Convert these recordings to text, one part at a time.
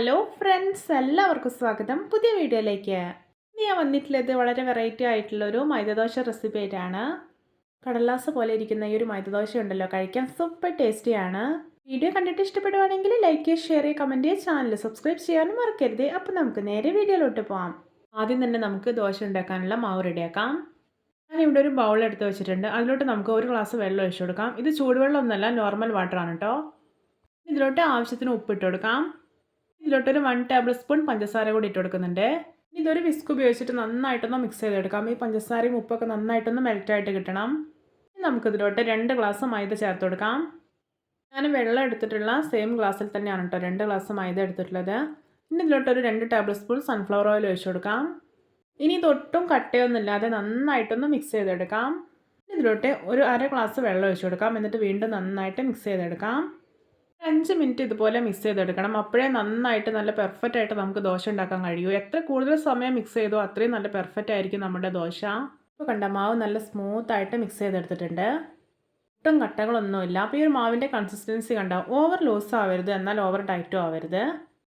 Hello friends എല്ലാവർക്കും സ്വാഗതം. പുതിയ വീഡിയോയിലേക്ക്. ഇന്ന് ഞാൻ വന്നിട്ടുള്ളത് വളരെ വെറൈറ്റി ആയിട്ടുള്ള ഒരു മൈദദോശ റെസിപ്പി ആയിട്ടാണ്. കടലാസ് പോലെ ഇരിക്കുന്ന ഈ ഒരു മൈദദോശ ഉണ്ടല്ലോ കഴിക്കാൻ സൂപ്പർ ടേസ്റ്റിയാണ് വീഡിയോ കണ്ടിട്ട് ഇഷ്ടപ്പെടുവാണെങ്കിൽ like share comment channel subscribe ചെയ്യാനും മറക്കരുത്. അപ്പോൾ നമുക്ക് നേരെ വീഡിയോയിലോട്ട് പോകാം ആദ്യം തന്നെ നമുക്ക് ദോശ ഉണ്ടാക്കാനുള്ള മാവ് റെഡിയാക്കാം ഞാൻ ഇവിടെ ഒരു ബൗൾ എടുത്ത് വെച്ചിട്ടുണ്ട്. അതിലോട്ട് നമുക്ക് ഒരു ഗ്ലാസ് വെള്ളം ഒഴിച്ചു കൊടുക്കാം. ഇത് ചൂടുവെള്ളം ഒന്നല്ല നോർമൽ വാട്ടറാണ് കേട്ടോ ഇതിലോട്ട് ആവശ്യത്തിന് ഉപ്പിട്ട് കൊടുക്കാം. ഇതിലോട്ടൊരു വൺ ടേബിൾ സ്പൂൺ പഞ്ചസാര കൂടി ഇട്ട് കൊടുക്കുന്നുണ്ട്. ഇതൊരു വിസ്ക് ഉപയോഗിച്ചിട്ട് നന്നായിട്ടൊന്ന് മിക്സ് ചെയ്തെടുക്കാം. ഈ പഞ്ചസാരയും ഉപ്പൊക്കെ നന്നായിട്ടൊന്ന് മെൽറ്റായിട്ട് കിട്ടണം. നമുക്കിതിലോട്ട് രണ്ട് ഗ്ലാസ് മൈദ ചേർത്ത് കൊടുക്കാം. ഞാൻ വെള്ളം എടുത്തിട്ടുള്ള സെയിം ഗ്ലാസ്സിൽ തന്നെയാണ് കേട്ടോ രണ്ട് ഗ്ലാസ് മൈദ എടുത്തിട്ടുള്ളത്. ഇനി ഇതിലോട്ടൊരു രണ്ട് ടേബിൾ സ്പൂൺ സൺഫ്ലവർ ഓയിൽ ഒഴിച്ചു കൊടുക്കാം. ഇനി ഇതൊട്ടും കട്ടയൊന്നുമില്ലാതെ നന്നായിട്ടൊന്ന് മിക്സ് ചെയ്തെടുക്കാം. ഇതിലോട്ട് ഒരു അര ഗ്ലാസ് വെള്ളം ഒഴിച്ചു കൊടുക്കാം. എന്നിട്ട് വീണ്ടും നന്നായിട്ട് മിക്സ് ചെയ്തെടുക്കാം. അഞ്ച് മിനിറ്റ് ഇതുപോലെ മിക്സ് ചെയ്തെടുക്കണം. അപ്പോഴേ നന്നായിട്ട് നല്ല പെർഫെക്റ്റ് ആയിട്ട് നമുക്ക് ദോശ ഉണ്ടാക്കാൻ കഴിയൂ. എത്ര കൂടുതൽ സമയം മിക്സ് ചെയ്തോ അത്രയും നല്ല പെർഫെക്റ്റ് ആയിരിക്കും നമ്മുടെ ദോശ. ഇപ്പോൾ കണ്ട മാവ് നല്ല സ്മൂത്ത് ആയിട്ട് മിക്സ് ചെയ്തെടുത്തിട്ടുണ്ട്. ഒട്ടും കട്ടകളൊന്നുമില്ല. അപ്പോൾ ഈ ഒരു മാവിന്റെ കൺസിസ്റ്റൻസി കണ്ട? ഓവർ ലൂസ് ആവരുത്. എന്നാൽ ഓവർ ടൈറ്റും ആവരുത്.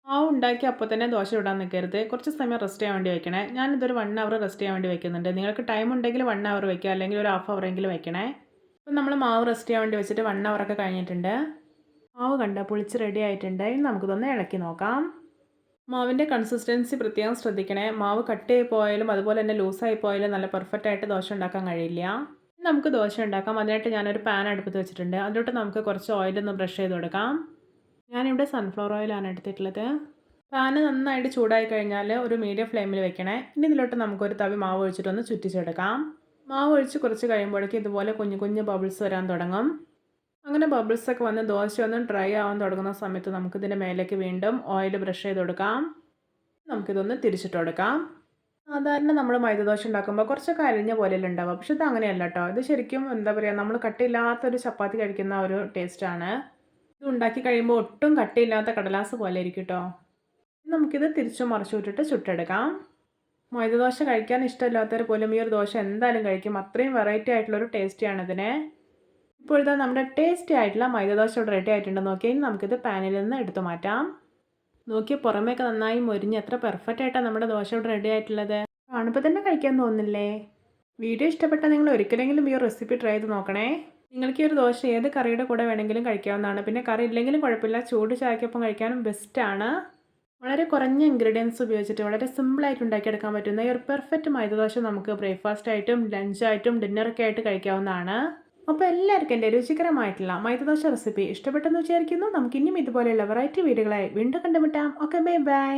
മാവ് ഉണ്ടാക്കി അപ്പോൾ തന്നെ ദോശ ഇടാൻ നിൽക്കരുത് കുറച്ച് സമയം റെസ്റ്റ് ചെയ്യാൻ വേണ്ടി വെക്കണേ. ഞാനിതൊരു വൺ അവർ റെസ്റ്റ് ചെയ്യാൻ വേണ്ടി വെക്കുന്നുണ്ട്. നിങ്ങൾക്ക് ടൈം ഉണ്ടെങ്കിൽ വൺ അവർ വെക്കുക. അല്ലെങ്കിൽ ഒരു ഹാഫ് അവറെങ്കിലും വെക്കണേ. അപ്പോൾ നമ്മൾ മാവ് റെസ്റ്റ് ചെയ്യാൻ വേണ്ടി വെച്ചിട്ട് വൺ അവറൊക്കെ കഴിഞ്ഞിട്ടുണ്ട്. മാവ് കണ്ട പുളിച്ച് റെഡി ആയിട്ടുണ്ട് ഇനി നമുക്കിതൊന്ന് ഇളക്കി നോക്കാം. മാവിന്റെ കൺസിസ്റ്റൻസി പ്രത്യേകം ശ്രദ്ധിക്കണേ. മാവ് കട്ട് ചെയ്ത് പോയാലും അതുപോലെ തന്നെ ലൂസായി പോയാലും നല്ല പെർഫെക്റ്റ് ആയിട്ട് ദോശ ഉണ്ടാക്കാൻ കഴിയില്ല. നമുക്ക് ദോശ ഉണ്ടാക്കാം. അതിനായിട്ട് ഞാനൊരു പാൻ അടുപ്പത്ത് വെച്ചിട്ടുണ്ട്. അതിലോട്ട് നമുക്ക് കുറച്ച് ഓയിലൊന്ന് ബ്രഷ് ചെയ്ത് കൊടുക്കാം. ഞാനിവിടെ സൺഫ്ലവർ ഓയിലാണ് എടുത്തിട്ടുള്ളത്. പാൻ നന്നായിട്ട് ചൂടായി കഴിഞ്ഞാൽ ഒരു മീഡിയം ഫ്ലെയിമിൽ വെക്കണേ. ഇനി ഇതിലോട്ട് നമുക്കൊരു തവി മാവ് ഒഴിച്ചിട്ടൊന്ന് ചുറ്റിച്ചെടുക്കാം. മാവ് ഒഴിച്ച് കുറച്ച് കഴിയുമ്പോഴേക്കും ഇതുപോലെ കുഞ്ഞു കുഞ്ഞു ബബിൾസ് വരാൻ തുടങ്ങും. അങ്ങനെ ബബിൾസ് ഒക്കെ വന്ന് ദോശ ഒന്ന് ഡ്രൈ ആവാൻ തുടങ്ങുന്ന സമയത്ത് നമുക്കിതിന്റെ മേലേക്ക് വീണ്ടും ഓയിൽ ബ്രഷ് ചെയ്ത് കൊടുക്കാം. നമുക്കിതൊന്ന് തിരിച്ചിട്ട് കൊടുക്കാം. സാധാരണ നമ്മൾ മൈദദോശ ഉണ്ടാക്കുമ്പോൾ കുറച്ചൊക്കെ അരിഞ്ഞ പോലെയല്ല ഉണ്ടാവുക. പക്ഷെ ഇത് അങ്ങനെയല്ല കേട്ടോ ഇത് ശരിക്കും എന്താ പറയുക നമ്മൾ കട്ടിയില്ലാത്തൊരു ചപ്പാത്തി കഴിക്കുന്ന ഒരു ടേസ്റ്റാണ് ഇത് ഉണ്ടാക്കി കഴിയുമ്പോൾ ഒട്ടും കട്ടിയില്ലാത്ത കടലാസ് പോലെ ഇരിക്കും കേട്ടോ നമുക്കിത് തിരിച്ചു മറിച്ചു വിട്ടിട്ട് ചുട്ടെടുക്കാം. മൈദദോശ കഴിക്കാൻ ഇഷ്ടമില്ലാത്തവർ പോലും ഈ ഒരു ദോശ എന്തായാലും കഴിക്കും. അത്രയും വെറൈറ്റി ആയിട്ടുള്ളൊരു ടേസ്റ്റിയാണ് ഇതാ നമ്മുടെ ടേസ്റ്റി ആയിട്ടുള്ള മൈദദോശ ഇവിടെ റെഡി ആയിട്ടുണ്ട് നോക്കി ഇനി നമുക്കിത് പാനിൽ നിന്ന് എടുത്തു മാറ്റാം. നോക്കിയാൽ പുറമേക്ക് നന്നായി മൊരിഞ്ഞ് എത്ര പെർഫെക്റ്റ് ആയിട്ടാണ് നമ്മുടെ ദോശ ഇവിടെ റെഡി ആയിട്ടുള്ളത്. കാണുമ്പോൾ തന്നെ കഴിക്കാൻ തോന്നുന്നില്ലേ? വീഡിയോ ഇഷ്ടപ്പെട്ടാൽ നിങ്ങൾ ഒരിക്കലെങ്കിലും ഈ റെസിപ്പി ട്രൈ ചെയ്ത് നോക്കണേ. നിങ്ങൾക്ക് ഈ ഒരു ദോശ ഏത് കറിയുടെ കൂടെ വേണമെങ്കിലും കഴിക്കാവുന്നതാണ്. പിന്നെ കറി ഇല്ലെങ്കിലും കുഴപ്പമില്ല ചൂട് ചായക്കൊപ്പം കഴിക്കാനും ബെസ്റ്റാണ് വളരെ കുറഞ്ഞ ഇൻഗ്രീഡിയൻസ് ഉപയോഗിച്ചിട്ട് വളരെ സിമ്പിളായിട്ട് ഉണ്ടാക്കിയെടുക്കാൻ പറ്റുന്ന ഈ ഒരു പെർഫെക്റ്റ് മൈദദോശ നമുക്ക് ബ്രേക്ക്ഫാസ്റ്റ് ആയിട്ടും ലഞ്ചായിട്ടും ഡിന്നറൊക്കെ ആയിട്ട് കഴിക്കാവുന്നതാണ്. അപ്പോൾ എല്ലാവർക്കും എന്റെ രുചികരമായിട്ടുള്ള മൈദദോശ റെസിപ്പി ഇഷ്ടപ്പെട്ടെന്ന് വിചാരിക്കുന്നു. നമുക്ക് ഇനിയും ഇതുപോലെയുള്ള വെറൈറ്റി വീഡിയോകളായി വീണ്ടും കണ്ടുമുട്ടാം. Okay bye bye